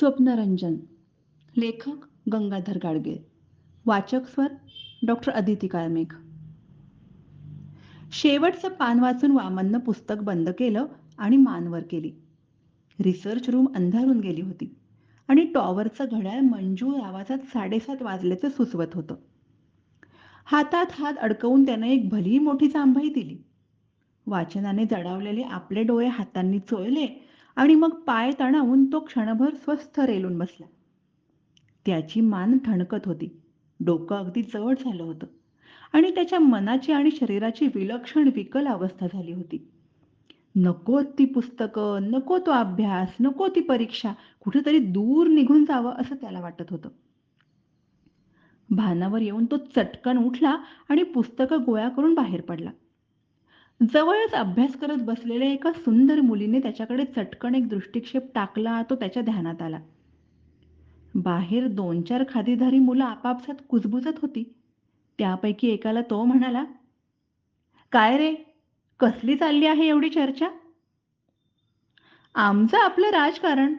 स्वप्नरंजन. लेखक गंगाधर गाडगे. वाचक स्वर डॉक्टर अदिती काळमेघ. शेवटचं पान वाचून वामननं पुस्तक बंद केलं आणि मानवर केली. रिसर्च रूम अंधारून गेली होती आणि टॉवरचं घड्याळ मंजूळ आवाजात साडेसात वाजल्याचं सुचवत होतं. हातात हात अडकवून त्यानं एक भली मोठी जांभई दिली. वाचनाने जडावलेले आपले डोळे हातांनी चोळले आणि मग पाय तणावून तो क्षणभर स्वस्थ रेलून बसला. त्याची मान ठणकत होती. डोकं अगदी जवळ झालं होतं. आणि त्याच्या मनाची आणि शरीराची विलक्षण विकल अवस्था झाली होती. नको ती पुस्तकं नको तो अभ्यास नको ती परीक्षा कुठेतरी दूर निघून जावं असं त्याला वाटत होतं. भानावर येऊन तो चटकन उठला आणि पुस्तकं गोळा करून बाहेर पडला. जवळच अभ्यास करत बसलेल्या एका सुंदर मुलीने त्याच्याकडे चटकन एक दृष्टिक्षेप टाकला तो त्याच्या ध्यानात आला. बाहेर दोन चार खादीधारी मुलं आपापसात कुजबुजत होती. त्यापैकी एकाला तो म्हणाला काय रे कसली चालली आहे एवढी चर्चा? आमचं आपलं राजकारण.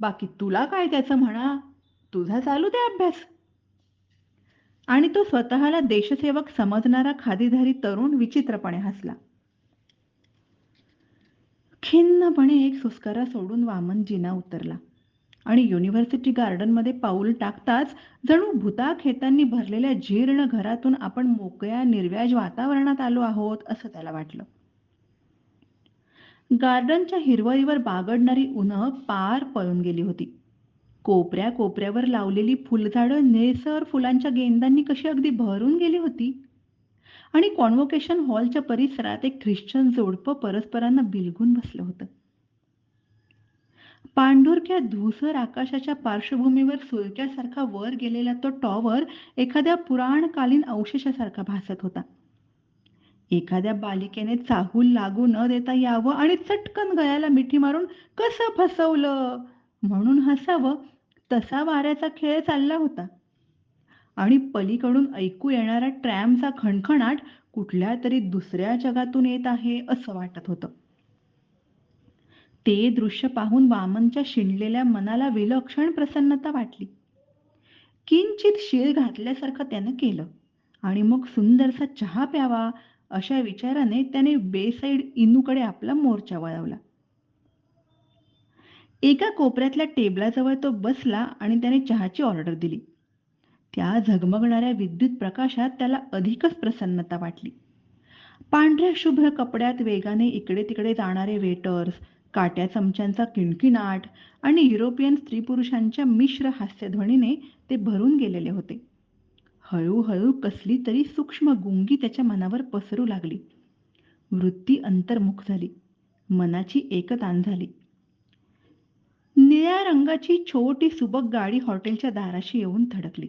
बाकी तुला काय त्याचं म्हणा? तुझा चालू दे अभ्यास. आणि तो स्वतःला देशसेवक समजणारा खादीधारी तरुण विचित्रपणे हसला. खिन्नपणे एक सुस्कारा सोडून वामन जिना उतरला आणि युनिव्हर्सिटी गार्डनमध्ये पाऊल टाकताच जणू भूता खेतांनी भरलेल्या जीर्ण घरातून आपण मोकळ्या निर्व्याज वातावरणात आलो आहोत असं त्याला वाटलं. गार्डनच्या हिरवळीवर बागडणारी उन्ह पार पळून गेली होती. कोपऱ्या कोपऱ्यावर लावलेली फुलझाडं निळसर फुलांच्या गेंदांनी कशी अगदी भरून गेली होती? आणि कॉन्व्होकेशन हॉलच्या परिसरात एक ख्रिश्चन जोडपं परस्परांना बिलगून बसलं होतं. पांढुरक्या धुसर आकाशाच्या पार्श्वभूमीवर सुरक्यासारखा वर गेलेला तो टॉवर एखाद्या पुराणकालीन अवशेषासारखा भासत होता. एखाद्या बालिकेने चाहूल लागू न देता यावं आणि चटकन गळ्याला मिठी मारून कसं फसवलं? म्हणून हसावं तसा वाऱ्याचा खेळ चालला होता. आणि पलीकडून ऐकू येणारा ट्रॅमचा खणखणाट कुठल्या तरी दुसऱ्या जगातून येत आहे असं वाटत होतं. ते दृश्य पाहून वामनच्या शिणलेल्या मनाला विलक्षण प्रसन्नता वाटली. किंचित शीळ घातल्यासारखं त्यानं केलं आणि मग सुंदरसा चहा प्यावा अशा विचाराने त्याने बेसाईड इनूकडे आपला मोर्चा वळवला. एका कोपऱ्यातल्या टेबलाजवळ तो बसला आणि त्याने चहाची ऑर्डर दिली. त्या झगमगणाऱ्या विद्युत प्रकाशात त्याला अधिकच प्रसन्नता वाटली. पांढऱ्या शुभ्र कपड्यात वेगाने इकडे तिकडे जाणारे वेटर्स काट्या चमच्यांचा किणकिणाट आणि युरोपियन स्त्री पुरुषांच्या मिश्र हास्यध्वनीने ते भरून गेलेले होते. हळूहळू कसली तरी सूक्ष्म गुंगी त्याच्या मनावर पसरू लागली. वृत्ती अंतर्मुख झाली. मनाची एकतान झाली. निळ्या रंगाची छोटी सुबक गाडी हॉटेलच्या दाराशी येऊन थडकली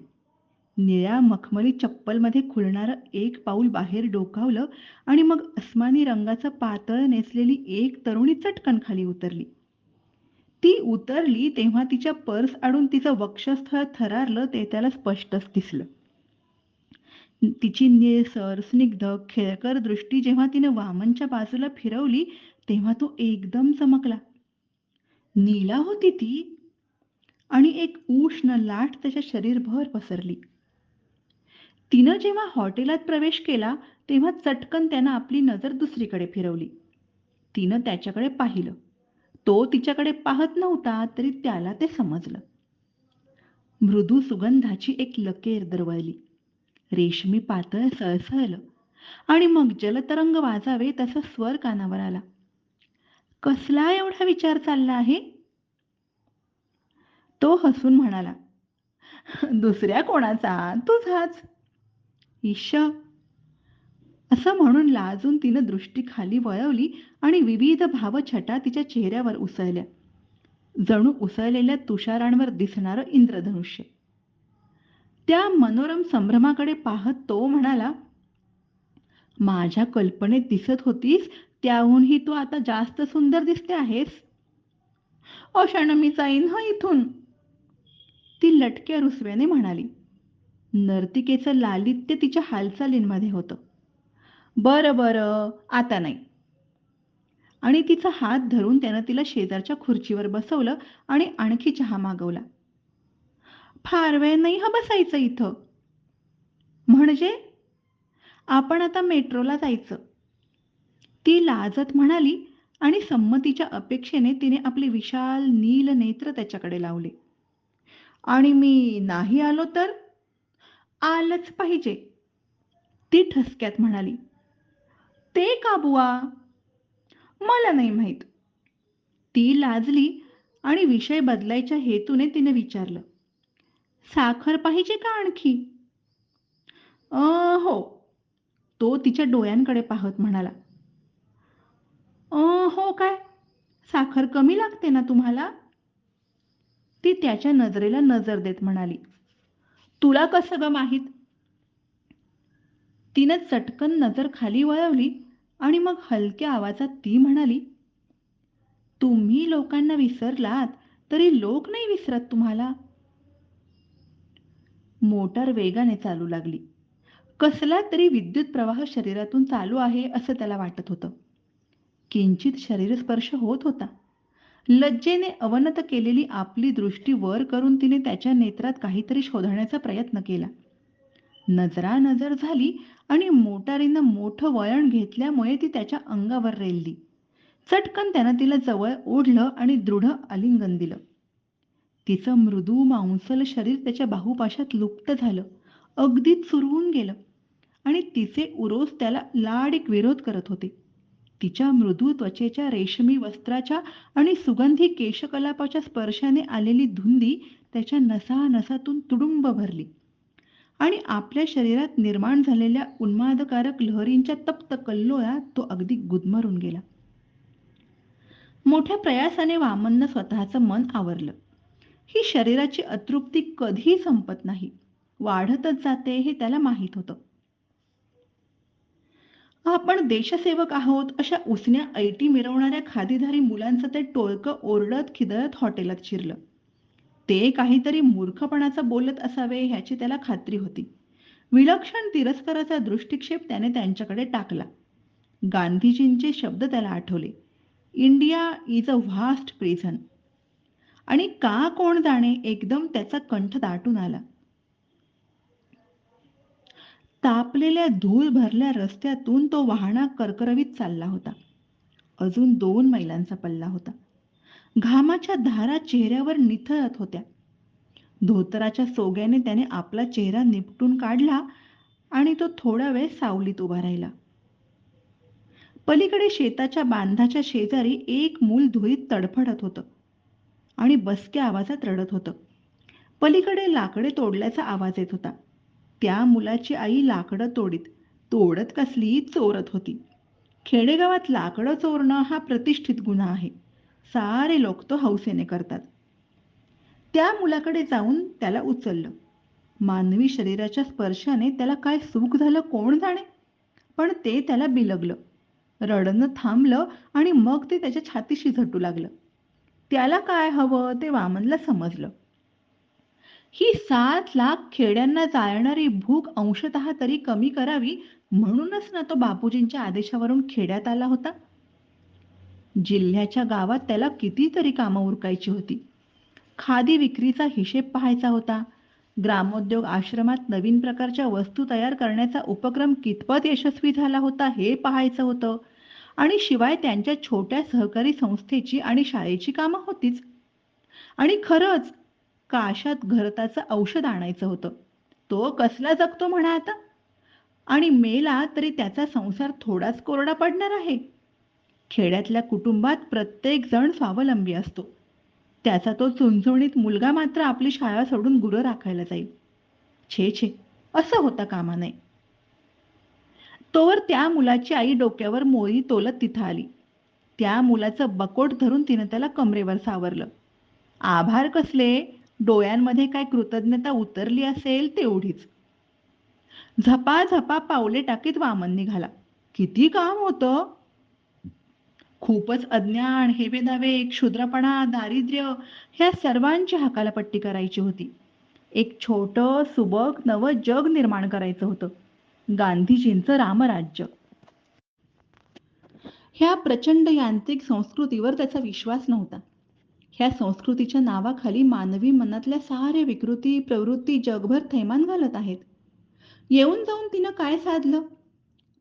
निळ्या मखमली चप्पलमध्ये खुलणारं एक पाऊल बाहेर डोकावलं आणि मग अस्मानी रंगाचं पातळ नेसलेली एक तरुणी चटकन खाली उतरली. ती उतरली तेव्हा तिच्या पर्स आडून तिचं वक्षस्थळ थरारलं ते त्याला स्पष्टच दिसलं. तिची निळसर स्निग्ध खेळकर दृष्टी जेव्हा तिनं वामनच्या बाजूला फिरवली तेव्हा तो एकदम चमकला. नीला होती ती आणि एक उष्ण लाट त्याच्या शरीरभर पसरली. तिनं जेव्हा हॉटेलात प्रवेश केला तेव्हा चटकन त्यानं आपली नजर दुसरीकडे फिरवली. तिनं त्याच्याकडे पाहिलं. तो तिच्याकडे पाहत नव्हता तरी त्याला ते समजलं. मृदू सुगंधाची एक लकेर दरवळली. रेशमी पातळ सळसळलं. आणि मग जलतरंग वाजावे तसा स्वर कानावर आला. कसला एवढा विचार चालला आहे? तो हसून म्हणाला दुसऱ्या कोणाचा? तुझाच. ईश. असं म्हणून लाजून तिनं दृष्टी खाली वळवली आणि विविध भावछटा तिच्या चेहऱ्यावर उसळल्या. जणू उसळलेल्या तुषारांवर दिसणारं इंद्रधनुष्य. त्या मनोरम संभ्रमाकडे पाहत तो म्हणाला माझ्या कल्पनेत दिसत होतीस त्याहूनही तू आता जास्त सुंदर दिसते आहेस. अशानं मी जाईन हा इथून. ती लटक्या रुसव्याने म्हणाली. नर्तिकेचं लालित्य तिच्या हालचालींमध्ये होतं. बरं बरं आता नाही. आणि तिचा हात धरून त्यानं तिला शेजारच्या खुर्चीवर बसवलं आणि आणखी चहा मागवला. फार वेळ नाही हा बसायचं इथं. म्हणजे? आपण आता मेट्रोला जायचं. ती लाजत म्हणाली आणि संमतीच्या अपेक्षेने तिने आपले विशाल नील नेत्र त्याच्याकडे लावले. आणि मी नाही आलो तर? आलंच पाहिजे. ती ठसक्यात म्हणाली. ते का बुवा? मला नाही माहीत. ती लाजली आणि विषय बदलायच्या हेतूने तिने विचारलं. साखर पाहिजे का आणखी? "अं, हो. तो तिच्या डोळ्यांकडे पाहत म्हणाला. हो काय? साखर कमी लागते ना तुम्हाला? ती त्याच्या नजरेला नजर देत म्हणाली. तुला कसं ग माहीत? तिनं चटकन नजर खाली वळवली आणि मग हलक्या आवाजात ती म्हणाली तुम्ही लोकांना विसरलात तरी लोक नाही विसरत तुम्हाला. मोटार वेगाने चालू लागली. कसला तरी विद्युत प्रवाह शरीरातून चालू आहे असं त्याला वाटत होतं. किंचित शरीरस्पर्श होत होता. लज्जेने अवनत केलेली आपली दृष्टी वर करून तिने त्याच्या नेत्रात काहीतरी शोधण्याचा प्रयत्न केला. नजरा नजर झाली आणि मोटारीनं मोठं वळण घेतल्यामुळे ती त्याच्या अंगावर रेलली. चटकन त्यानं तिला जवळ ओढलं आणि दृढ आलिंगन दिलं. तिचं मृदू मांसल शरीर त्याच्या बाहुपाशात लुप्त झालं. अगदीच सुरवून गेलं. आणि तिचे उरोस त्याला लाडिक विरोध करत होते. तिच्या मृदू त्वचेच्या रेशमी वस्त्राच्या आणि सुगंधी केशकलापाच्या स्पर्शाने आलेली धुंदी त्याच्या नसा नसातून तुडुंब भरली. आणि आपल्या शरीरात निर्माण झालेल्या उन्मादकारक लहरींच्या तप्त कल्लोळात तो अगदी गुदमरून गेला. मोठ्या प्रयासाने वामननं स्वतःचं मन आवरलं. ही शरीराची अतृप्ती कधीही संपत नाही. वाढतच जाते हे त्याला माहीत होतं. आपण देशसेवक आहोत अशा उसण्या ऐटी मिरवणाऱ्या खादीधारी मुलांचं ते टोळकं ओरडत खिदळत हॉटेलात शिरलं. ते काहीतरी मूर्खपणाचं बोलत असावे ह्याची त्याला खात्री होती. विलक्षण तिरस्काराचा दृष्टिक्षेप त्याने त्यांच्याकडे टाकला. गांधीजींचे शब्द त्याला Athawale. India is a vast prison. आणि का कोण जाणे एकदम त्याचा कंठ दाटून आला. तापलेल्या धूळ भरल्या रस्त्यातून तो वाहना करकरवीत चालला होता. अजून दोन मैलांचा पल्ला होता. घामाच्या धारा चेहऱ्यावर निथळत होत्या. धोतराच्या सोग्याने त्याने आपला चेहरा निपटून काढला आणि तो थोडा वेळ सावलीत उभा राहिला. पलीकडे शेताच्या बांधाच्या शेजारी एक मूल धुळीत तडफडत होतं आणि बसक्या आवाजात रडत होतं. पलीकडे लाकडे तोडल्याचा आवाज येत होता. त्या मुलाची आई लाकडं तोडीत तोडत कसली चोरत होती. खेडेगावात लाकडं चोरणं हा प्रतिष्ठित गुन्हा आहे. सारे लोक तो हौसेने करतात. त्या मुलाकडे जाऊन त्याला उचललं. मानवी शरीराच्या स्पर्शाने त्याला काय सुख झालं कोण जाणे? पण ते त्याला बिलगलं. रडणं थांबलं आणि मग ते त्याच्या छातीशी झटू लागलं. त्याला काय हवं ते वामनला समजलं. ही सात लाख खेड्यांना जाळणारी भूक अंशतः तरी कमी करावी म्हणूनच ना तो बापूजींच्या आदेशावरून खेड्यात आला होता. जिल्ह्याच्या गावात त्याला कितीतरी कामं उरकायची होती. खादी विक्रीचा हिशेब पाहायचा होता. ग्रामोद्योग आश्रमात नवीन प्रकारच्या वस्तू तयार करण्याचा उपक्रम कितपत यशस्वी झाला होता हे पाहायचं होतं. आणि शिवाय त्यांच्या छोट्या सहकारी संस्थेची आणि शाळेची कामं होतीच. आणि खरंच काशात घरताचं औषध आणायचं होतं. तो कसला जगतो म्हणा आता? आणि मेला तरी त्याचा संसार थोडाच कोरडा पडणार आहे. खेड्यातल्या कुटुंबात प्रत्येक जण स्वावलंबी असतो. त्याचा तो चुणचुणीत मुलगा मात्र आपली शाळा सोडून गुरं राखायला जाईल. छे छे असं होता कामा नये तोवर त्या मुलाची आई डोक्यावर मोरी तोलत तिथं आली. त्या मुलाचं बकोट धरून तिनं त्याला कमरेवर सावरलं. आभार कसले? डोळ्यांमध्ये काय कृतज्ञता उतरली असेल तेवढीच. झपा झपा पावले टाकीत वामन निघाला किती काम होतं? खूपच अज्ञान हेवे दावे क्षुद्रपणा दारिद्र्य ह्या सर्वांची हाकालापट्टी करायची होती. एक छोट सुबक नवं जग निर्माण करायचं होतं. गांधीजींचं रामराज्य. ह्या प्रचंड यांत्रिक संस्कृतीवर त्याचा विश्वास नव्हता. ह्या संस्कृतीच्या नावाखाली मानवी मनातल्या साऱ्या विकृती प्रवृत्ती जगभर थैमान घालत आहेत. येऊन जाऊन तिनं काय साधलं?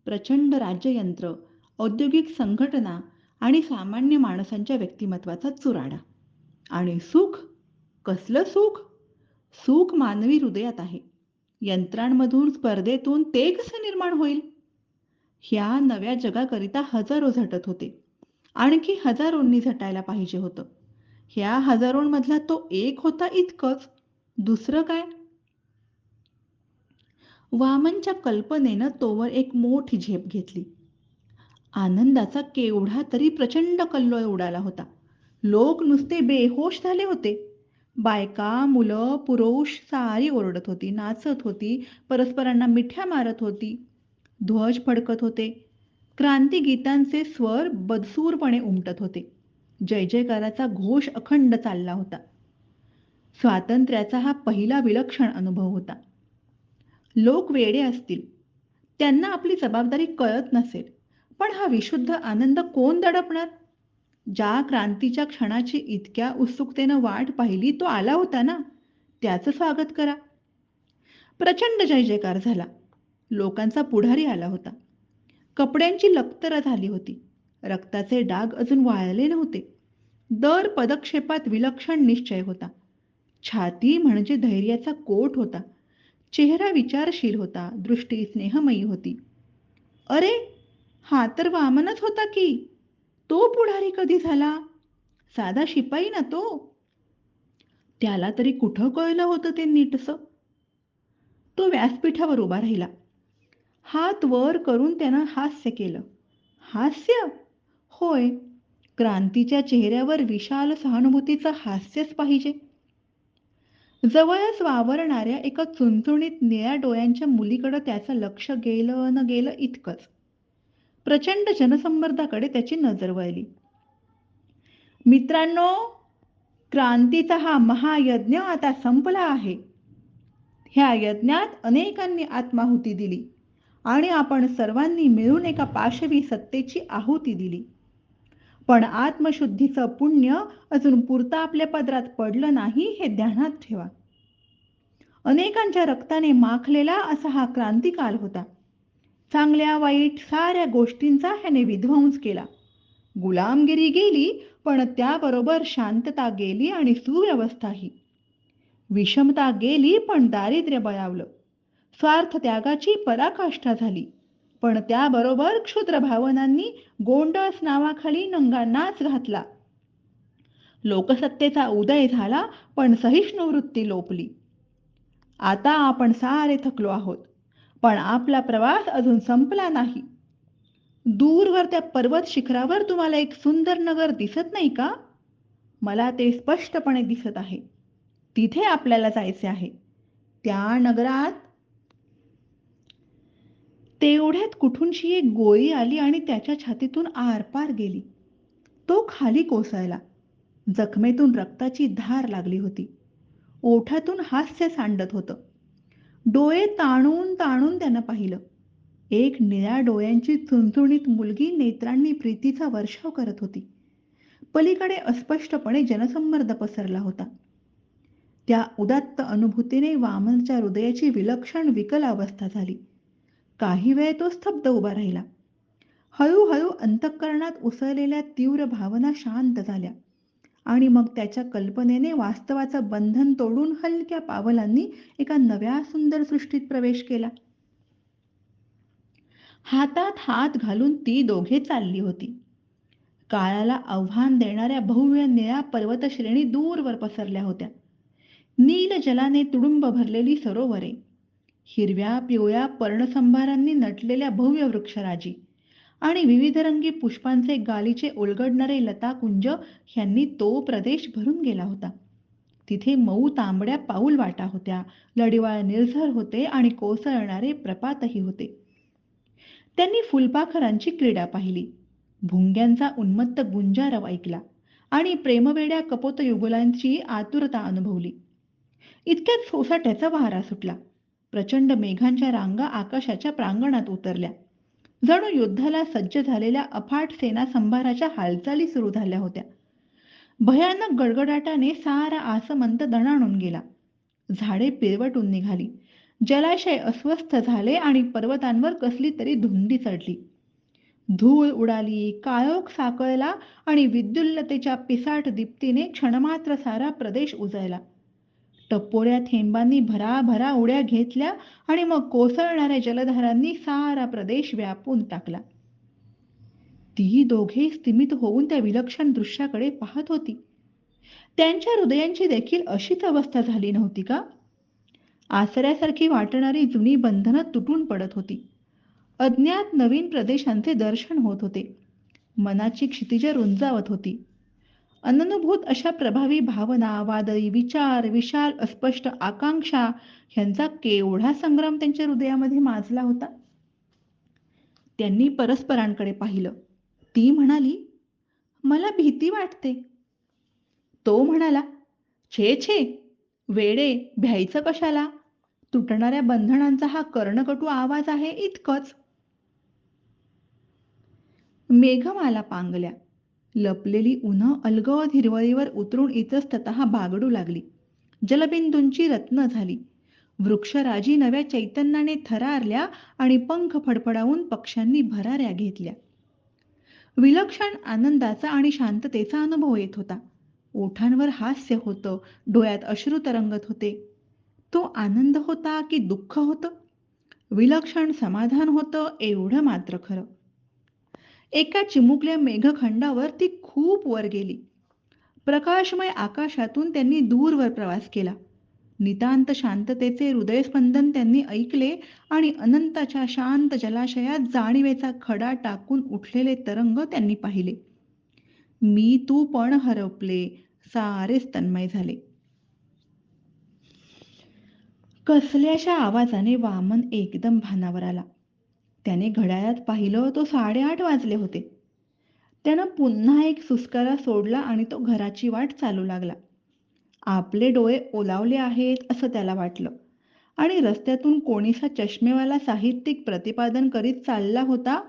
प्रचंड राज्ययंत्र औद्योगिक संघटना आणि सामान्य माणसांच्या व्यक्तिमत्वाचा चुराडा. आणि सुख? कसलं सुख? सुख मानवी हृदयात आहे. यंत्रांमधून स्पर्धेतून ते कसं निर्माण होईल? ह्या नव्या जगाकरिता हजारो झटत होते. आणखी हजारोंनी झटायला पाहिजे होतं. ह्या हजारोंमधला तो एक होता इतकंच. दुसरं काय? वामनच्या कल्पनेनं तोवर एक मोठी झेप घेतली. आनंदाचा केवढा तरी प्रचंड कल्लोळ उडाला होता. लोक नुसते बेहोश झाले होते. बायका मुलं पुरुष सारी ओरडत होती नाचत होती परस्परांना मिठ्या मारत होती. ध्वज फडकत होते. क्रांती गीतांचे स्वर बदसूरपणे उमटत होते. जय जयकाराचा घोष अखंड चालला होता. स्वातंत्र्याचा हा पहिला विलक्षण अनुभव होता. लोक वेडे असतील. त्यांना आपली जबाबदारी कळत नसेल. पण हा विशुद्ध आनंद कोण दडपणार? ज्या क्रांतीच्या क्षणाची इतक्या उत्सुकतेनं वाट पाहिली तो आला होता ना? त्याचं स्वागत करा. प्रचंड जय जयकार झाला. लोकांचा पुढारी आला होता. कपड्यांची लक्तरा झाली होती. रक्ताचे डाग अजून वाळले नव्हते. दर पदक्षेपात विलक्षण निश्चय होता. छाती म्हणजे धैर्याचा कोट होता. चेहरा विचारशील होता दृष्टी स्नेहमयी होती. अरे हा तर वामनच होता की. तो पुढारी कधी झाला? साधा शिपाई ना तो. त्याला तरी कुठं कळलं होतं ते नीटस तो व्यासपीठावर उभा राहिला. हात वर करून त्यानं हास्य केलं. हास्य? होय क्रांतीच्या चेहऱ्यावर विशाल सहानुभूतीचं हास्यच पाहिजे. जवळच वावरणाऱ्या एका चुणचुणीत निळ्या डोळ्यांच्या मुलीकडं त्याचं लक्ष गेलं न गेलं इतकंच. प्रचंड जनसंमर्दाकडे त्याची नजर वळली. मित्रांनो क्रांतीचा हा महायज्ञ आता संपला आहे. ह्या यज्ञात अनेकांनी आत्माहुती दिली आणि आपण सर्वांनी मिळून एका पाशवी सत्तेची आहुती दिली. पण आत्मशुद्धीचं पुण्य अजून पुरता आपल्या पदरात पडलं नाही हे ध्यानात ठेवा. अनेकांच्या रक्ताने माखलेला असा हा क्रांतिकाल होता. चांगल्या वाईट साऱ्या गोष्टींचा ह्याने विध्वंस केला. गुलामगिरी गेली पण त्याबरोबर शांतता गेली आणि सुव्यवस्थाही विषमता गेली पण दारिद्र्य बळावलं. स्वार्थ त्यागाची पराकाष्ठा झाली. पण त्याबरोबर क्षुद्र भावनांनी गोंडस नावाखाली नंगांनाच घातला. लोकसत्तेचा उदय झाला पण सहिष्णू वृत्ती लोपली. आता आपण सारे थकलो आहोत पण आपला प्रवास अजून संपला नाही. दूरवर त्या पर्वत शिखरावर तुम्हाला एक सुंदर नगर दिसत नाही का? मला ते स्पष्टपणे दिसत आहे. तिथे आपल्याला जायचे आहे. त्या नगरात तेवढ्यात कुठूनशी एक गोळी आली आणि त्याच्या छातीतून आरपार गेली. तो खाली कोसळला. जखमेतून रक्ताची धार लागली होती. ओठातून हास्य सांडत होतं. डोळे ताणून ताणून त्यानं पाहिलं. एक निळ्या डोळ्यांची चुणचुणीत मुलगी नेत्रांनी प्रीतीचा वर्षाव करत होती. पलीकडे अस्पष्टपणे जनसंमर्द पसरला होता. त्या उदात्त अनुभूतीने वामनच्या हृदयाची विलक्षण विकल अवस्था झाली. काही वेळ तो स्तब्ध उभा राहिला. हळूहळू अंतःकरणात उसळलेल्या तीव्र भावना शांत झाल्या आणि मग त्याच्या कल्पनेने वास्तवाचं बंधन तोडून हलक्या पावलांनी एका नव्या सुंदर सृष्टीत प्रवेश केला. हातात हात घालून ती दोघे चालली होती. काळाला आव्हान देणाऱ्या भव्य निळ्या पर्वतश्रेणी दूरवर पसरल्या होत्या. नील जलाने तुडुंब भरलेली सरोवरे हिरव्या पिवळ्या पर्णसंभारांनी नटलेल्या भव्य वृक्षराजी आणि विविधरंगी पुष्पांचे गालीचे उलगडणारे लताकुंज ह्यांनी तो प्रदेश भरून गेला होता. तिथे मऊ तांबड्या पाऊल वाटा होत्या लढिवाळ निर्झर होते आणि कोसळणारे प्रपातही होते. त्यांनी फुलपाखरांची क्रीडा पाहिली. भुंग्यांचा उन्मत्त गुंजारव ऐकला आणि प्रेमवेड्या कपोत युगुलांची आतुरता अनुभवली. इतक्यात सोसाट्याचा वारा सुटला. प्रचंड मेघांच्या रांगा आकाशाच्या प्रांगणात उतरल्या. जणू युद्धाला सज्ज झालेल्या अफाट सेना संभाराच्या हालचाली सुरू झाल्या होत्या. भयानक गडगडाटाने सारा आसमंत दणाणून गेला. झाडे पिरवटून निघाली. जलाशय अस्वस्थ झाले आणि पर्वतांवर कसली तरी धुंदी चढली. धूळ उडाली काळोख साकळला आणि विद्युल्लतेच्या पिसाट दीप्तीने क्षणमात्र सारा प्रदेश उजळला. टप्पोऱ्या थेंबांनी भराभरा उड्या घेतल्या आणि मग कोसळणाऱ्या जलधारांनी सारा प्रदेश व्यापून टाकला. ती दोघे स्थिमित होऊन त्या विलक्षण दृश्याकडे पाहत होती. त्यांच्या हृदयांची देखील अशीच अवस्था झाली नव्हती का? आसऱ्यासारखी वाटणारी जुनी बंधनं तुटून पडत होती. अज्ञात नवीन प्रदेशांचे दर्शन होत होते. मनाची क्षितिज रुंजावत होती. अननुभूत अशा प्रभावी भावना वादळी विचार विशाल अस्पष्ट आकांक्षा ह्यांचा केवढा संग्राम त्यांच्या हृदयामध्ये माजला होता? त्यांनी परस्परांकडे पाहिलं. ती म्हणाली मला भीती वाटते. तो म्हणाला छे छे वेडे भ्यायचं कशाला? तुटणाऱ्या बंधनांचा हा कर्णकटू आवाज आहे इतकंच. मेघमाला पांगल्या. लपलेली उन्ह अलगद हिरवळीवर उतरून इतस्तत बागडू लागली. जलबिंदूंची रत्न झाली. वृक्षराजी नव्या चैतन्याने थरारल्या आणि पंख फडफडावून पक्ष्यांनी भराऱ्या घेतल्या. विलक्षण आनंदाचा आणि शांततेचा अनुभव येत होता. ओठांवर हास्य होतं डोळ्यात अश्रू तरंगत होते. तो आनंद होता की दुःख होतं? विलक्षण समाधान होतं एवढं मात्र खरं. एका चिमुकल्या मेघखंडावर ती खूप वर गेली. प्रकाशमय आकाशातून त्यांनी दूरवर प्रवास केला. नितांत शांततेचे हृदयस्पंदन त्यांनी ऐकले आणि अनंताच्या शांत जलाशयात जाणीवेचा खडा टाकून उठलेले तरंग त्यांनी पाहिले. मी तू पण हरपले सारेच तन्मय झाले. कसल्याशा आवाजाने वामन एकदम भानावर आला. त्याने घड्याळात पाहिलं तो साडेआठ वाजले होते. त्यानं पुन्हा एक सुस्कारा सोडला आणि तो घराची वाट चालू लागला. आपले डोळे ओलावले आहेत असं त्याला वाटलं. आणि रस्त्यातून कोणीसा चष्मेवाला साहित्यिक प्रतिपादन करीत चालला होता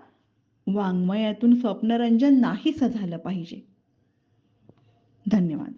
वाङ्मयातून स्वप्नरंजन नाहीसं झालं पाहिजे. धन्यवाद.